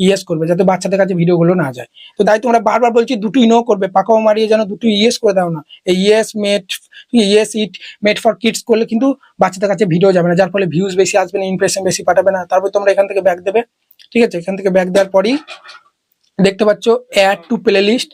ইয়েস করবে, যাতে বাচ্চাদের কাছে ভিডিওগুলো না যায়। তো তাই তোমরা বারবার বলছি, দুটোই নো করবে। পাকাও মারিয়ে যেন দুটোই ইয়েস করে দাও না। এই yes made yes it made for kids করলে কিন্তু বাচ্চাদের কাছে ভিডিও যাবে না। যার ফলে ভিউজ বেশি আসবে না ইমপ্রেশন বেশি পাঠাবে না। তারপর তোমরা এখান থেকে ব্যাক দেবে। ঠিক আছে? এখান থেকে ব্যাক দেওয়ার পরই দেখতে পাচ্ছ অ্যাড টু প্লে লিস্ট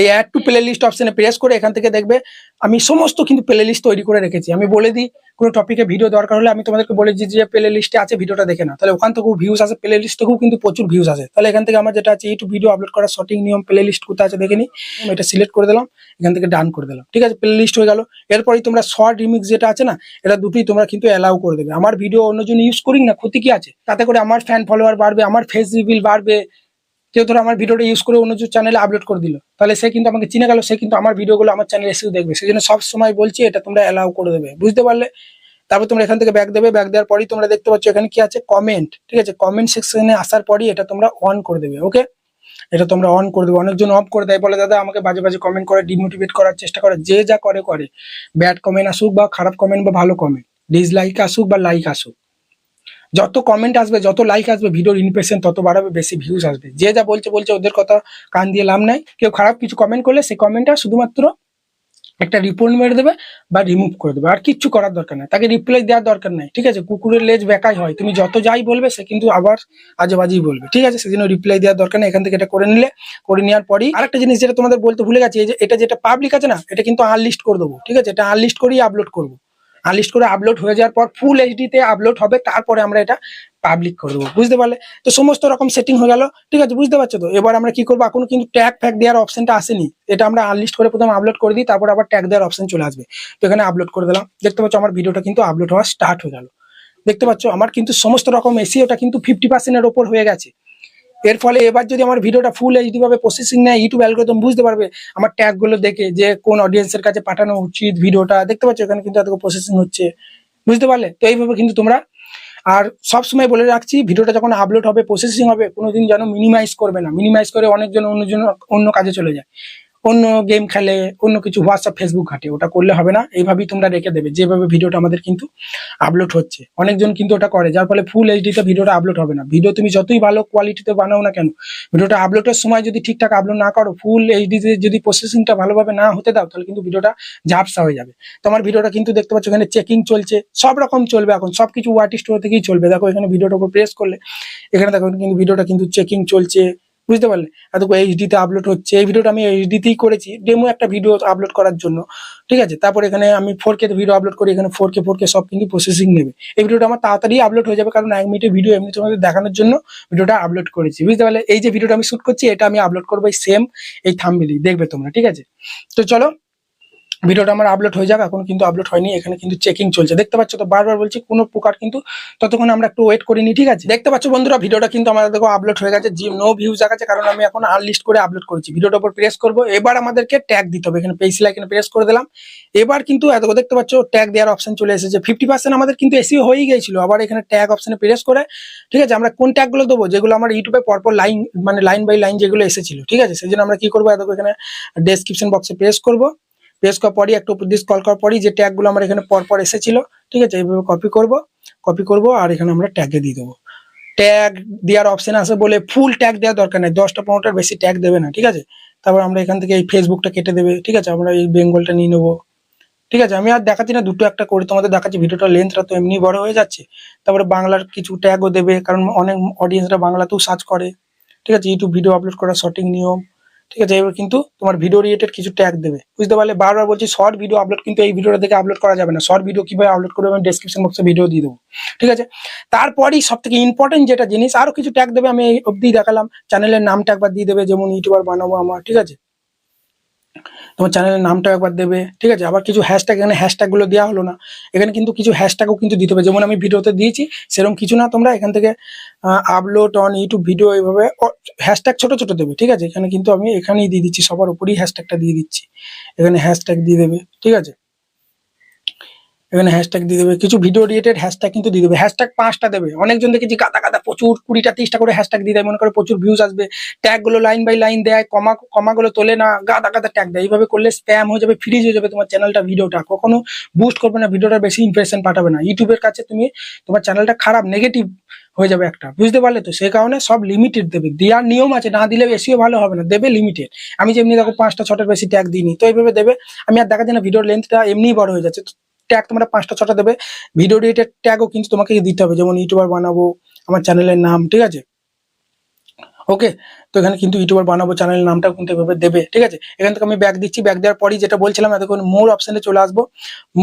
এই অ্যাড টু প্লে লিস্ট অপশনে প্রেস করে এখান থেকে দেখবে আমি সমস্ত কিন্তু প্লে লিস্ট তৈরি করে রেখেছি। আমি বলে দিই, কোনো টপিকে ভিডিও দরকার হলে আমি তোমাদেরকে বলে দিই যে প্লে লিস্টে আছে ভিডিওটা দেখে না তাহলে ওখান থেকেও ভিউজ আছে প্লে লিস্ট থেকেও কিন্তু প্রচুর ভিউজ আসে। তাহলে এখান থেকে আমার যেটা আছে ইউটিউব ভিডিও আপলোড করার সঠিক নিয়ম প্লে লিস্ট কোথায় আছে দেখে নিই। এটা সিলেক্ট করে দিলাম, এখান থেকে ডান করে দিলাম। ঠিক আছে প্লে লিস্ট হয়ে গেল। এরপরেই তোমরা শর্ট রিমিক্স যেটা আছে না, এটা দুটোই তোমরা কিন্তু অ্যালাউ করে দেবে। আমার ভিডিও অন্যজন ইউজ করি না, ক্ষতি কি আছে? তাতে করে আমার ফ্যান ফলোয়ার বাড়বে, আমার ফেস রিভিল বাড়বে কেউ ধরো আমার ভিডিওটা ইউজ করে অন্য চ্যানেলে আপলোড করে দিল, তাহলে সে কিন্তু আমাকে চিনে গেল, সে কিন্তু আমার ভিডিওগুলো আমার চ্যানেলে এসেও দেখবে। সেই জন্য সব সময় বলছি, এটা তোমরা অ্যালাউ করে দেবে। বুঝতে পারলে? তারপর তোমরা এখান থেকে ব্যাক দেবে ব্যাক দেওয়ার পরেই তোমরা দেখতে পাচ্ছ এখানে কি আছে? কমেন্ট ঠিক আছে? কমেন্ট সেকশনে আসার পরই এটা তোমরা অন করে দেবে ওকে এটা তোমরা অন করে দেবে। অনেকজন অফ করে দেয়, বলে, দাদা, আমাকে বাজে বাজে কমেন্ট করে ডিমোটিভেট করার চেষ্টা করে। যে যা করে করে। ব্যাড কমেন্ট আসুক বা খারাপ কমেন্ট বা ভালো কমেন্ট ডিসলাইক আসুক বা লাইক আসুক। যত কমেন্ট আসবে, যত লাইক আসবে ভিডিওর ইমপ্রেশন তত বাড়াবে, বেশি ভিউজ আসবে। যে যা বলছে বলছে, ওদের কথা কান দিয়ে লাভ নাই। কেউ খারাপ কিছু কমেন্ট করলে সেই কমেন্টটা শুধুমাত্র একটা রিপোর্ট মেরে দেবে বা রিমুভ করে দেবে। আর কিচ্ছু করার দরকার নাই। তাকে রিপ্লাই দেওয়ার দরকার নাই, ঠিক আছে? কুকুরের লেজ বেকাই হয়। তুমি যত যাই বলবে, সে কিন্তু আবার আজে বাজেই বলবে, ঠিক আছে? সেজন্য রিপ্লাই দেওয়ার দরকার নেই। এখান থেকে এটা করে নিলে, করে নেওয়ার পরই আরেকটা জিনিস যেটা তোমাদের বলতে ভুলে গেছি যে, এটা যেটা পাবলিক আছে না, এটা কিন্তু আনলিস্ট করে দেবো, ঠিক আছে? এটা আনলিস্ট করেই আপলোড করব। আনলিস্ট করে আপলোড হয়ে যাওয়ার পর ফুল এইচডিতে আপলোড হবে, তারপরে আমরা এটা পাবলিক করে দেবো, বুঝতে পারলে? তো সমস্ত রকম সেটিং হয়ে গেল, ঠিক আছে, বুঝতে পারছ তো? এবার আমরা কি করব? এখনও কিন্তু ট্যাগ ফ্যাগ দেওয়ার অপশনটা আসেনি, এটা আমরা আনলিস্ট করে প্রথমে আপলোড করে দিই, তারপর আবার ট্যাগ দেওয়ার অপশন চলে আসবে। তো এখানে আপলোড করে দিলাম, দেখতে পাচ্ছ আমার ভিডিওটা কিন্তু আপলোড হওয়া স্টার্ট হয়ে গেল। দেখতে পাচ্ছ, আমার কিন্তু সমস্ত রকম এসিওটা কিন্তু ফিফটি পার্সেন্টের ওপর হয়ে গেছে। এর ফলে এবার যদি আমার ভিডিওটা ফুল এইচডি ভাবে প্রসেসিং নেয় ইউটিউব অ্যালগোরিদম বুঝতে পারবে আমার ট্যাগগুলো দেখে যে কোন অডিয়েন্সের কাছে পাঠানো উচিত ভিডিওটা। দেখতে পাচ্ছ এখানে কিন্তু এত প্রসেসিং হচ্ছে। বুঝতে পারলে? তো এইভাবে কিন্তু তোমরা আর সবসময় বলে রাখছি, ভিডিওটা যখন আপলোড হবে প্রসেসিং হবে, কোনোদিন যেন মিনিমাইজ করবে না। মিনিমাইজ করে অনেকজন অন্যজন অন্য কাজে চলে যায়। অন্য গেম খেলে, অন্য কিছু হোয়াটসঅ্যাপ ফেসবুক ঘাটে, ওটা করলে হবে না। এইভাবেই তোমরা রেখে দেবে, যেভাবে ভিডিওটা আমাদের কিন্তু আপলোড হচ্ছে। অনেকজন কিন্তু ওটা করে, যার ফলে ফুল এইচডিতে ভিডিওটা আপলোড হবে না। ভিডিও তুমি যতই ভালো কোয়ালিটিতে বানাও না কেন, ভিডিওটা আপলোডের সময় যদি ঠিকঠাক আপলোড না করো ফুল এইচডিতে যদি প্রসেসিংটা ভালোভাবে না হতে দাও, তাহলে কিন্তু ভিডিওটা ঝাপসা হয়ে যাবে। তোমার ভিডিওটা কিন্তু দেখতে পাচ্ছ, এখানে চেকিং চলছে, সব রকম চলবে এখন, সবকিছু ওয়াটি স্টোর থেকেই চলবে। দেখো এখানে ভিডিওটার উপর প্রেস করলে, এখানে দেখো কিন্তু ভিডিওটা কিন্তু চেকিং চলছে। বুঝতে পারলে? এত এইচডি তে আপলোড হচ্ছে। এই ভিডিওটা আমি এইচডি তেই করেছি ডেমো একটা ভিডিও আপলোড করার জন্য। ঠিক আছে? তারপর এখানে আমি ফোর কে ভিডিও আপলোড করি, এখানে ফোর কে ফোর কে সব কিন্তু প্রসেসিং নেবে। এই ভিডিওটা আমার তাড়াতাড়ি আপলোড হয়ে যাবে, কারণ এক মিনিটের ভিডিও এমনি তোমাদের দেখানোর জন্য ভিডিওটা আপলোড করেছি। বুঝতে পারলে? এই যে ভিডিওটা আমি শ্যুট করছি, এটা আমি আপলোড করব এই সেম এই থাম্বিলি দেখবে তোমরা, ঠিক আছে? তো চলো ভিডিওটা আমার আপলোড হয়ে যাক, এখন কিন্তু আপলোড হয়নি, এখানে কিন্তু চেকিং চলছে। দেখতে পাচ্ছ তো বারবার বলছি, কোনো প্রকার কিন্তু ততক্ষণ আমরা একটু ওয়েট করিনি, ঠিক আছে? দেখতে পাচ্ছ বন্ধুরা, ভিডিওটা কিন্তু আমাদের দেখো আপলোড হয়ে গেছে, জি নো ভিউজ দেখাচ্ছে কারণ আমি এখন আনলিস্ট করে আপলোড করেছি। ভিডিওটার উপর প্রেস করব, এবার আমাদেরকে ট্যাগ দিতে হবে, এখানে পেসিলা এখানে প্রেস করে দিলাম। এবার কিন্তু এত দেখতে পাচ্ছ ট্যাগ দেওয়ার অপশন চলে এসেছে। ফিফটি পার্সেন্ট আমাদের কিন্তু এসি হয়েই গিয়েছিল আবার এখানে ট্যাগ অপশনে প্রেস করে, ঠিক আছে, আমরা কোন ট্যাগগুলো দেবো, যেগুলো আমার ইউটিউবে পরপর লাইন মানে লাইন বাই লাইন যেগুলো এসেছিল, ঠিক আছে? সেই জন্য আমরা কি করব এত এখানে ডেসক্রিপশন বক্সে প্রেস করব। প্রেস করার পরই, একটু উপর দিয়ে স্কল করার পরই যে ট্যাগগুলো আমার এখানে পরপর এসেছিল, ঠিক আছে? এইভাবে কপি করব কপি করব আর এখানে আমরা ট্যাগে দিয়ে দেবো। ট্যাগ দেওয়ার অপশন আছে বলে ফুল ট্যাগ দেওয়ার দরকার নেই, দশটা পনেরোটার বেশি ট্যাগ দেবে না, ঠিক আছে? তারপর আমরা এখান থেকে এই ফেসবুকটা কেটে দেবে, ঠিক আছে? আমরা এই বেঙ্গলটা নিয়ে নেব, ঠিক আছে? আমি আর দেখাচ্ছি না, দুটো একটা করে তোমাদের দেখাচ্ছি ভিডিওটা লেন্থটা তো এমনি বড় হয়ে যাচ্ছে। তারপরে বাংলার কিছু ট্যাগও দেবে, কারণ অনেক অডিয়েন্সরা বাংলাতেও সার্চ করে, ঠিক আছে? ইউটিউব ভিডিও আপলোড করার সঠিক নিয়ম ঠিক আছে, এবার কিন্তু তোমার ভিডিও রিলেটেড কিছু ট্যাগ দেবে। বুঝতে পারলে? বারবার বলছি শর্ট ভিডিও আপলোড কিন্তু এই ভিডিওটা থেকে আপলোড করা যাবে না। শর্ট ভিডিও কীভাবে আপলোড করবে আমি ডেসক্রিপশন বক্সে ভিডিও দিয়ে দেবো। ঠিক আছে? তারপরেই সব থেকে ইম্পর্টেন্ট যেটা জিনিস, আরও কিছু ট্যাগ দেবে আমি অবধি দেখালাম। চ্যানেলের নামটা একবার দিয়ে দেবে, যেমন ইউটিউবার বানাবো আমার, ঠিক আছে? তোমার চ্যানেলের নামটা একবার দেবে, ঠিক আছে? আবার কিছু হ্যাশট্যাগ এখানে হ্যাশট্যাগুলো দেওয়া হলো না। এখানে কিন্তু কিছু হ্যাশট্যাগও কিন্তু দিতে হবে। যেমন আমি ভিডিওতে দিয়েছি, সেরকম কিছু না তোমরা এখান থেকে আপলোড অন ইউটিউব ভিডিও এইভাবে হ্যাশট্যাগ ছোট ছোট দেবে, ঠিক আছে? এখানে কিন্তু আমি এখানেই দিয়ে দিচ্ছি, সবার উপরেই হ্যাশট্যাগটা দিয়ে দিচ্ছি। এখানে হ্যাশট্যাগ দিয়ে দেবে, ঠিক আছে? এখানে হ্যাশট্যাগ দিয়ে দেবে। কিছু ভিডিও রিলেটেড হ্যাশট্যাগ কিন্তু দিয়ে দেবে। হ্যাশট্যাগ পাঁচটা দেবে। অনেকজন দেখেছি গাদা গাদা প্রচুর, কুড়িটা, তিরিশটা করে হ্যাশট্যাগ দিয়ে দেয়। মনে করে প্রচুর ভিউজ আসবে। ট্যাগগুলো লাইন বাই লাইন দেয়। কমা, কমাগুলো তোলে না, গাদা গাদা ট্যাগ দেয়। এইভাবে করলে স্প্যাম হয়ে যাবে ফ্রিজ হয়ে যাবে তোমার চ্যানেলটা ভিডিওটা কখনো বুস্ট করবে না ভিডিওটা বেশি ইমপ্রেশন পাঠাবে না। ইউটিউবের কাছে তুমি, তোমার চ্যানেলটা খারাপ নেগেটিভ হয়ে যাবে একটা। বুঝতে পারলে তো? সেই কারণে সব লিমিটেড দেবে। দেওয়ার নিয়ম আছে, না দিলে বেশিও ভালো হবে না। দেবে লিমিটেড আমি যেমনি দেখো পাঁচটা, ছটার বেশি ট্যাগ দিইনি। তো এইভাবে দেবে। আমি আর দেখা যায় না ভিডিওর লেন্থটা এমনিই বড় হয়ে যাচ্ছে। ট্যাগ তোমরা পাঁচটা, ছটা দেবে। ভিডিও রিলেটেড ট্যাগও কিন্তু তোমাকে দিতে হবে, যেমন ইউটিউবার বানাবো, আমার চ্যানেলের নাম, ঠিক আছে? ওকে তো এখানে কিন্তু ইউটিউবার বানাবো, চ্যানেলের নামটাও কিন্তু এভাবে দেবে, ঠিক আছে? এখান থেকে আমি ব্যাক দিচ্ছি ব্যাক দেওয়ার পরই যেটা বলছিলাম এতক্ষণ মোর অপশানে চলে আসব।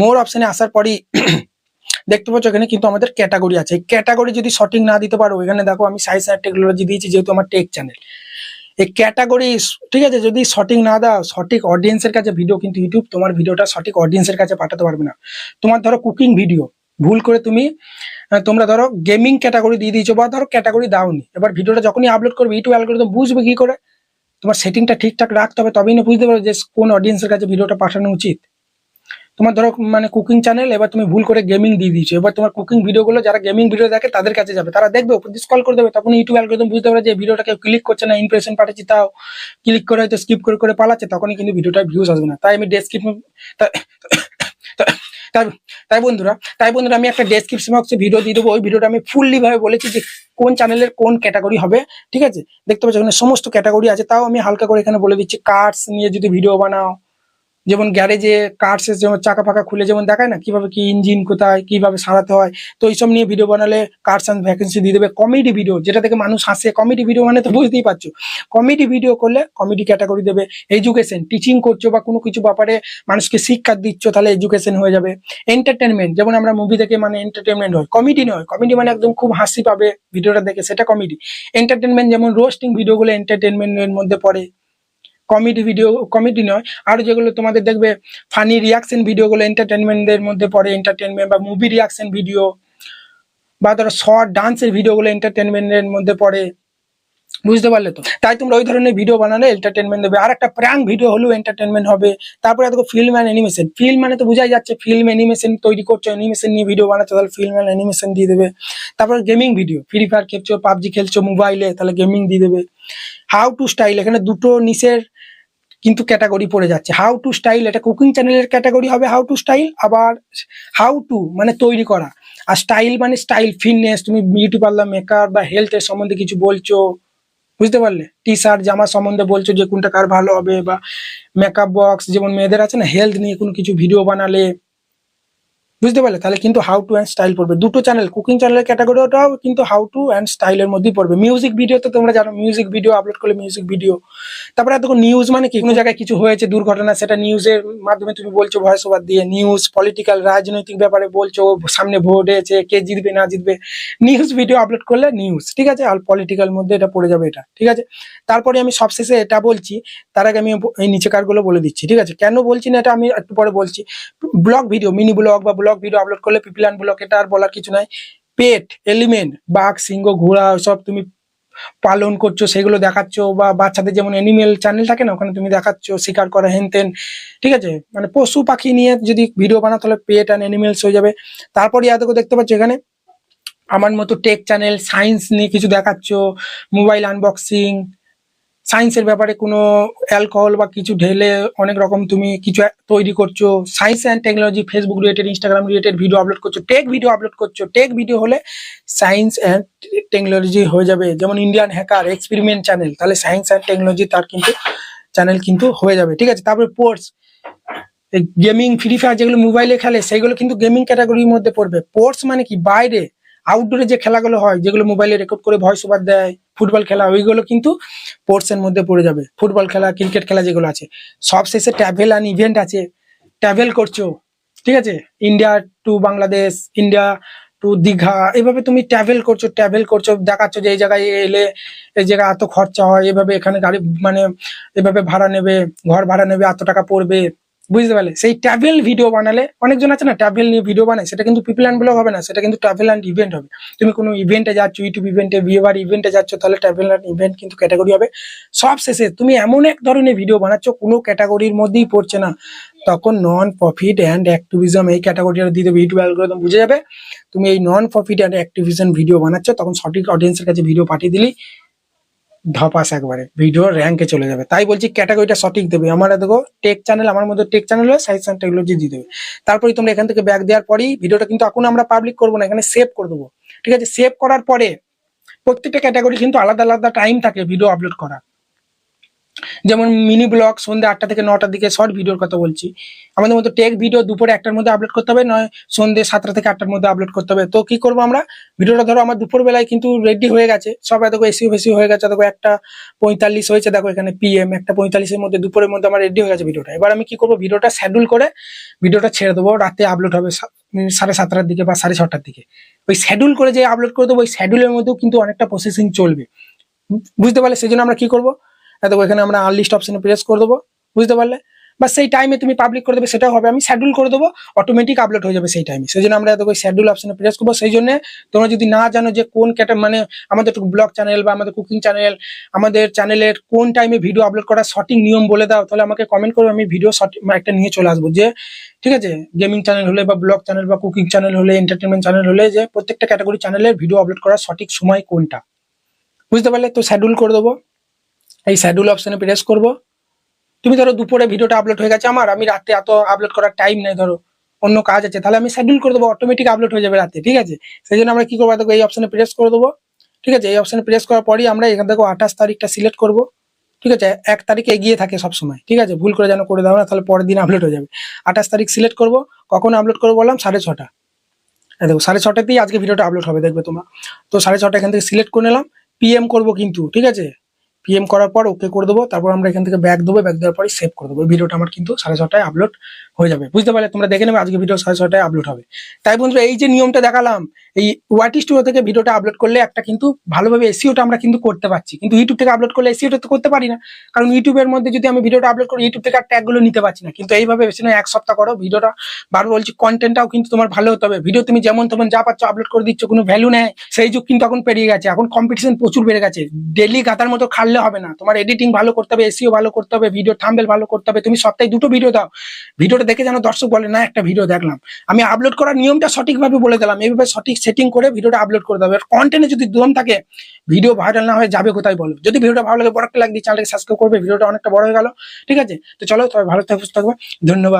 মোর অপশানে আসার পরই দেখতে পাচ্ছ এখানে কিন্তু আমাদের ক্যাটাগরি আছে। ক্যাটাগরি যদি সঠিক না দিতে পারো, এখানে দেখো আমি সাইন্স আর টেকনোলজি দিয়েছি, যেহেতু আমার টেক চ্যানেল এই ক্যাটাগরি ঠিক আছে, যদি সঠিক না দাও, সঠিক অডিয়েন্সের কাছে ভিডিও কিন্তু ইউটিউব তোমার ভিডিওটা সঠিক অডিয়েন্সের কাছে পাঠাতে পারবে না। তোমার ধরো কুকিং ভিডিও ভুল করে তুমি তোমরা ধরো গেমিং ক্যাটাগরি দিয়ে দিয়েছ বা ধরো ক্যাটাগরি দাওনি, এবার ভিডিওটা যখনই আপলোড করবে ইউটিউব অ্যালগোরিদম বুঝবে কি করে? তোমার সেটিংটা ঠিকঠাক রাখতে হবে তবেই না বুঝতে পারবে যে কোন অডিয়েন্সের কাছে ভিডিওটা পাঠানো উচিত। তোমার ধরো মানে কুকিং চ্যানেল এবার তুমি ভুল করে গেমিং দিয়ে দিয়েছ। এবার তোমার কুকিং ভিডিওগুলো যারা গেমিং ভিডিও দেখে তাদের কাছে যাবে। তারা দেখবে স্কল করে দেবে। তখন ইউটিউব অ্যালগোরিদম বুঝতে পারে যে ভিডিওটা কেউ ক্লিক করছে না ইমপ্রেশন পাঠাচ্ছি তাও। ক্লিক করে হয়তো স্কিপ করে করে পালাচ্ছে, তখনই কিন্তু ভিডিওটার ভিউজ আসবে না। তাই আমি ডেসক্রিপশন তাই তাই বন্ধুরা তাই বন্ধুরা আমি একটা ডেসক্রিপশন বক্সে ভিডিও দিয়ে দেবো। ওই ভিডিওটা আমি ফুললি ভাবে বলেছি যে কোন চ্যানেলের কোন ক্যাটাগরি হবে, ঠিক আছে? দেখতে পাচ্ছ এখানে সমস্ত ক্যাটাগরি আছে। তাও আমি হালকা করে এখানে বলে দিচ্ছি। কার্ডস নিয়ে যদি ভিডিও বানাও যেমন গ্যারেজে কার্স যেমন চাকা ফাকা খুলে যেমন দেখায় না, কীভাবে কি ইঞ্জিন কোথায়, কীভাবে সারাতে হয়, তো এইসব নিয়ে ভিডিও বানালে কার্স অ্যান্ড ভ্যাকেন্সি দিয়ে দেবে। কমেডি ভিডিও যেটা থেকে মানুষ হাসে। কমেডি ভিডিও মানে তো বুঝতেই পারছ। কমেডি ভিডিও করলে কমেডি ক্যাটাগরি দেবে। এডুকেশন টিচিং করছ বা কোনো কিছু ব্যাপারে মানুষকে শিক্ষা দিচ্ছ, তাহলে এডুকেশন হয়ে যাবে। এন্টারটেনমেন্ট যেমন আমরা মুভি দেখে মানে এন্টারটেনমেন্ট হয়। কমেডি নয়। কমেডি মানে একদম খুব হাসি পাবে। ভিডিওটা দেখে সেটা কমেডি এন্টারটেনমেন্ট যেমন রোস্টিং ভিডিওগুলো এন্টারটেনমেন্টের মধ্যে পড়ে। কমেডি ভিডিও কমেডি নয়। আরও যেগুলো তোমাদের দেখবে ফানি রিয়াকশন ভিডিওগুলো এন্টারটেনমেন্টের মধ্যে পড়ে এন্টারটেনমেন্ট বা মুভি রিয়াকশন ভিডিও বা ধরো শর্ট ডান্সের ভিডিওগুলো এন্টারটেনমেন্টের মধ্যে পড়ে। বুঝতে পারলে তো? তাই তোমরা ওই ধরনের ভিডিও বানালে এন্টারটেনমেন্ট দেবে। আর একটা প্র্যাঙ্ক ভিডিও হলেও এন্টারটেনমেন্ট হবে। তারপরে দেখো ফিল্ম অ্যান্ড অ্যানিমেশন ফিল্ম মানে তো বোঝাই যাচ্ছে ফিল্ম অ্যানিমেশন তৈরি করছ অ্যানিমেশন নিয়ে ভিডিও বানাচ্ছো, তাহলে ফিল্ম অ্যান্ড অ্যানিমেশন দিয়ে দেবে। তারপর গেমিং ভিডিও ফ্রি ফায়ার খেলছো পাবজি খেলছো মোবাইলে তাহলে গেমিং দিয়ে দেবে। হাউ টু স্টাইল এখানে দুটো নিচের কিন্তু ক্যাটাগরি পড়ে যাচ্ছে। হাউ টু স্টাইল এটা কুকিং চ্যানেলের ক্যাটাগরি হবে হাউ টু স্টাইল আবার হাউ টু মানে তৈরি করা। আর স্টাইল মানে স্টাইল ফিটনেস তুমি বিউটি পার্লার মেকআপ বা হেলথের সম্বন্ধে কিছু বলছো। বুঝতে পারলে? টি শার্ট জামা সম্বন্ধে বলছো যে কোনটা কার ভালো হবে বা মেকআপ বক্স যেমন মেয়েদের আছে না হেলথ নিয়ে কোনো কিছু ভিডিও বানালে বুঝতে পারলে? তাহলে কিন্তু হাউ টু অ্যান্ড স্টাইল পড়বে। দুটো চ্যানেল কুকিং চ্যানেলের ক্যাটাগরিটাও কিন্তু হাউ টু অ্যান্ড স্টাইলের মধ্যেই পড়বে। মিউজিক ভিডিও তো তোমরা জানো মিউজিক ভিডিও আপলোড করলে মিউজিক ভিডিও তারপরে দেখো নিউজ মানে কি? কোনো জায়গায় কিছু হয়েছে, দুর্ঘটনা, সেটা নিউজের মাধ্যমে তুমি বলছো ভয়েস ওভার দিয়ে। নিউজ পলিটিক্যাল রাজনৈতিক ব্যাপারে বলছো, সামনে ভোট হয়েছে কে জিতবে, না জিতবে। নিউজ ভিডিও আপলোড করলে নিউজ ঠিক আছে? আর পলিটিক্যাল মধ্যে এটা পড়ে যাবে এটা, ঠিক আছে? তারপরে আমি সবশেষে এটা বলছি, তার আগে আমি এই নিচে কারগুলো বলে দিচ্ছি, ঠিক আছে? কেন বলছি না এটা? আমি একটু পরে বলছি। ব্লগ ভিডিও মিনি ব্লগ বা ব্লগ ভিডিও আপলোড করলে পিপিলান ব্লগ এটা আর বলার কিছু নাই। পেট এলিমেন্ট বাঘ, সিংহ, ঘোড়া, সব তুমি পালন করছ, সেগুলো দেখাচ্ছ, বা বাচ্চাদের যেমন অ্যানিমেল চ্যানেল থাকে না, ওখানে তুমি দেখাচ্ছ, শিকার করা হেনতেন ঠিক আছে? মানে পশু পাখি নিয়ে যদি ভিডিও বানাও, তাহলে পেট অ্যান্ড অ্যানিমেলস হয়ে যাবে। তারপর ইয়াদেরকে দেখতে পাচ্ছ এখানে, আমার মতো টেক চ্যানেল সায়েন্স নিয়ে কিছু দেখাচ্ছ মোবাইল আনবক্সিং সায়েন্সের ব্যাপারে কোনো অ্যালকোহল বা কিছু ঢেলে অনেক রকম তুমি কিছু তৈরি করছ। Science and technology, Facebook related Instagram related video upload করছ। টেক ভিডিও আপলোড করছ। টেক ভিডিও হলে সায়েন্স অ্যান্ড টেকনোলজি হয়ে যাবে। যেমন ইন্ডিয়ান হ্যাকার এক্সপেরিমেন্ট চ্যানেল তাহলে সায়েন্স অ্যান্ড টেকনোলজি তার কিন্তু চ্যানেল কিন্তু হয়ে যাবে। ঠিক আছে? তারপরে পোর্টস গেমিং ফ্রি ফায়ার যেগুলো মোবাইলে খেলে সেগুলো কিন্তু গেমিং ক্যাটাগরির মধ্যে পড়বে। পোর্টস মানে কি? বাইরে আউটডোরে যে খেলাগুলো হয়, যেগুলো মোবাইলে রেকর্ড করে ভয়েস ওভার দেয় ফুটবল খেলা, ওইগুলো কিন্তু স্পোর্টস এর মধ্যে পড়ে যাবে। ফুটবল খেলা ক্রিকেট খেলা যেগুলো আছে। সব শেষে ট্রাভেল অ্যান্ড ইভেন্ট আছে। ট্রাভেল করছ, ঠিক আছে? India to Bangladesh India to Digha এভাবে তুমি ট্রাভেল করছ ট্রাভেল করছ, দেখাচ্ছ যে এই জায়গায় এলে এই জায়গায় এত খরচা হয়, এভাবে এখানে গাড়ি মানে এভাবে ভাড়া নেবে, ঘর ভাড়া নেবে, এত টাকা পড়বে। বুঝতে পারলে। সেই ট্রাভেল ভিডিও বানালে, অনেকজন আছে না ট্রাভেল নিয়ে ভিডিও বানায়, সেটা কিন্তু পিপল অ্যান্ড ব্লগ হবে না, সেটা কিন্তু ট্রাভেল অ্যান্ড ইভেন্ট হবে। তুমি কোনো ইভেন্টে যাচ্ছ ইউটিউব ইভেন্টে বিয়েবার ইভেন্টে যাচ্ছ, তাহলে ট্রাভেল অ্যান্ড ইভেন্ট কিন্তু ক্যাটাগরি হবে। সব শেষে তুমি এমন এক ধরনের ভিডিও বানাচ্ছ, কোনো ক্যাটাগরির মধ্যেই পড়ছে না। তখন নন প্রফিট অ্যান্ড অ্যাক্টিভিজম এই ক্যাটাগরিটা দিয়ে দেবে ইউটিউব অ্যালগোরিদম বুঝে যাবে। তুমি এই non profit and activism video বানাচ্ছ, তখন সঠিক অডিয়েন্সের কাছে ভিডিও পাঠিয়ে দিলি। ধপাস একবারে। ভিডিও র্যাঙ্কে চলে যাবে। তাই বলছি ক্যাটাগরিটা সঠিক দেবে। আমার দেখো টেক চ্যানেল আমার মধ্যে টেক চ্যানেল হলে সাইন্স অ্যান্ড টেকনোলজি দিয়ে দেবে। তারপরে তোমরা এখান থেকে ব্যাক দেওয়ার পরেই ভিডিওটা কিন্তু এখন আমরা পাবলিক করব না, এখানে সেভ করে দেবো। ঠিক আছে? সেভ করার পরে প্রত্যেকটা ক্যাটাগরি কিন্তু আলাদা আলাদা টাইম থাকে ভিডিও আপলোড করা। যেমন মিনি ব্লগ সন্ধ্যে আটটা থেকে নটার দিকে শর্ট ভিডিওর কথা বলছি। আমাদের মতো টেক ভিডিও দুপুরে একটার মধ্যে আপলোড করতে হবে, নয় সন্ধ্যে সাতটা থেকে আটটার মধ্যে আপলোড করতে হবে। তো কি করব আমরা? ভিডিওটা ধরো আমার দুপুর বেলায় কিন্তু রেডি হয়ে গেছে। সব দেখো এসি ফেসি হয়ে গেছে দেখো একটা পঁয়তাল্লিশ হয়েছে। দেখো এখানে পিএম একটা পঁয়তাল্লিশের মধ্যে দুপুরের মধ্যে আমার রেডি হয়ে গেছে ভিডিওটা। এবার আমি কি করব? ভিডিওটা শিডিউল করে ভিডিওটা ছেড়ে দেবো। রাতে আপলোড হবে সাড়ে সাতটার দিকে বা সাড়ে ছটার দিকে। ওই শিডিউল করে যে আপলোড করে দেবো, ওই শিডিউলের মধ্যেও কিন্তু অনেকটা প্রসেসিং চলবে। বুঝতে পারলে? সেই জন্য আমরা কি করব? দেখো, এখানে আমরা আনলিস্ট অপশনে প্রেস করে দেবো, বুঝতে পারলে? বা সেই টাইমে তুমি পাবলিক করে দেবে, সেটাও হবে। আমি শিডিউল করে দেবো অটোমেটিক আপলোড হয়ে যাবে সেই টাইমে সেই জন্য আমরা, দেখো শিডিউল অপশনে প্রেস করব। সেই জন্য তোমরা যদি না জানো যে কোন ক্যাটা মানে আমাদের ব্লগ চ্যানেল বা আমাদের কুকিং চ্যানেল আমাদের চ্যানেলের কোন টাইমে ভিডিও আপলোড করার সঠিক নিয়ম বলে দাও, তাহলে আমাকে কমেন্ট করবে, আমি ভিডিও সঠিক একটা নিয়ে চলে আসব। যে, ঠিক আছে গেমিং চ্যানেল হলে বা ব্লগ চ্যানেল বা কুকিং চ্যানেল হলে এন্টারটেনমেন্ট চ্যানেল হলে যে প্রত্যেকটা ক্যাটাগরি চ্যানেলের ভিডিও আপলোড করার সঠিক সময় কোনটা? বুঝতে পারলে? তো শিডিউল করে দেবো। এই শ্যাডুল অপশনে প্রেস করব। তুমি ধরো দুপুরে ভিডিওটা আপলোড হয়ে গেছে আমার, আমি রাতে এত আপলোড করার টাইম নেই ধরো, অন্য কাজ আছে, তাহলে আমি শ্যাডুল করে দেবো অটোমেটিক আপলোড হয়ে যাবে রাতে, ঠিক আছে? সেই জন্য আমরা কি করব দেখো এই অপশনে প্রেস করে দেবো, ঠিক আছে? এই অপশনে প্রেস করার পরই আমরা এখান থেকে আঠাশ তারিখটা সিলেক্ট করব, ঠিক আছে? এক তারিখ এগিয়ে থাকে সব সময় ঠিক আছে? ভুল করে যেন করে দাও না, তাহলে পরের দিন আপলোড হয়ে যাবে। আঠাশ তারিখ সিলেক্ট করব, কখন আপলোড করব বললাম? সাড়ে ছটা। দেখো, সাড়ে ছটাতেই আজকে ভিডিওটা আপলোড হবে, দেখবে তোমরা। তো সাড়ে ছটা এখান থেকে সিলেক্ট করে নিলাম পিএম করব কিন্তু, ঠিক আছে? পিএম করার পর ওকে করে দেবো, তারপর আমরা এখান থেকে ব্যাক দেবো ব্যাক দেওয়ার পরে সেভ করে দেবো। ভিডিওটা আমার কিন্তু সাড়ে ছটায় আপলোড হয়ে যাবে। বুঝতে পারলে তোমরা দেখে নেবে, আজকে ভিডিও সাড়ে ছটায় আপলোড হবে। তাই বন্ধুরা, এই যে নিয়মটা দেখালাম এই ওয়াটি স্টুডিও থেকে ভিডিওটা আপলোড করলে একটা কিন্তু ভালোভাবে এসিওটা আমরা কিন্তু করতে পারছি। কিন্তু ইউটিউব থেকে আপলোড করলে এসিওটা তো করতে পারি না। কারণ ইউটিউবের মধ্যে যদি আমি ভিডিওটা আপলোড করি ইউটিউব থেকে আর ট্যাগগুলো নিতে পারছি না। কিন্তু এইভাবে বেশি নয়, এক সপ্তাহ করো, ভিডিওটা বারবার বলছি কন্টেন্টটাও কিন্তু তোমার ভালো হতে হবে। ভিডিও তুমি যেমন তেমন যা পাচ্ছ আপলোড করে দিচ্ছ, কোনো ভ্যালু নেই। সেই যুগ কিন্তু এখন পেরিয়ে গেছে। এখন কম্পিটিশন প্রচুর বেড়ে গেছে। ডেলি গাতার মতো খাটলে হবে না। তোমার এডিটিং ভালো করতে হবে এসিও ভালো করতে হবে ভিডিও থাম্বেল ভালো করতে হবে। তুমি সপ্তাহে দুটো ভিডিও দাও। ভিডিওটা দেখে যেন দর্শক বলে, না, একটা ভিডিও দেখলাম। আমি আপলোড করার নিয়মটা সঠিকভাবে বলে দিলাম। এইভাবে সঠিক সেটিং করে ভিডিওটা আপলোড করে দেবে। কন্টেন্টে যদি দম থাকে ভিডিও ভাইরাল না হয়ে যাবে কোথায় বলো? যদি ভিডিওটা ভালো লাগে, বড় একটা লাইক দিয়ে চ্যানেলকে সাবস্ক্রাইব করবে ভিডিওটা অনেকটা বড় হয়ে গেল। ঠিক আছে? তো চলো তবে ভালো থাকবে ধন্যবাদ।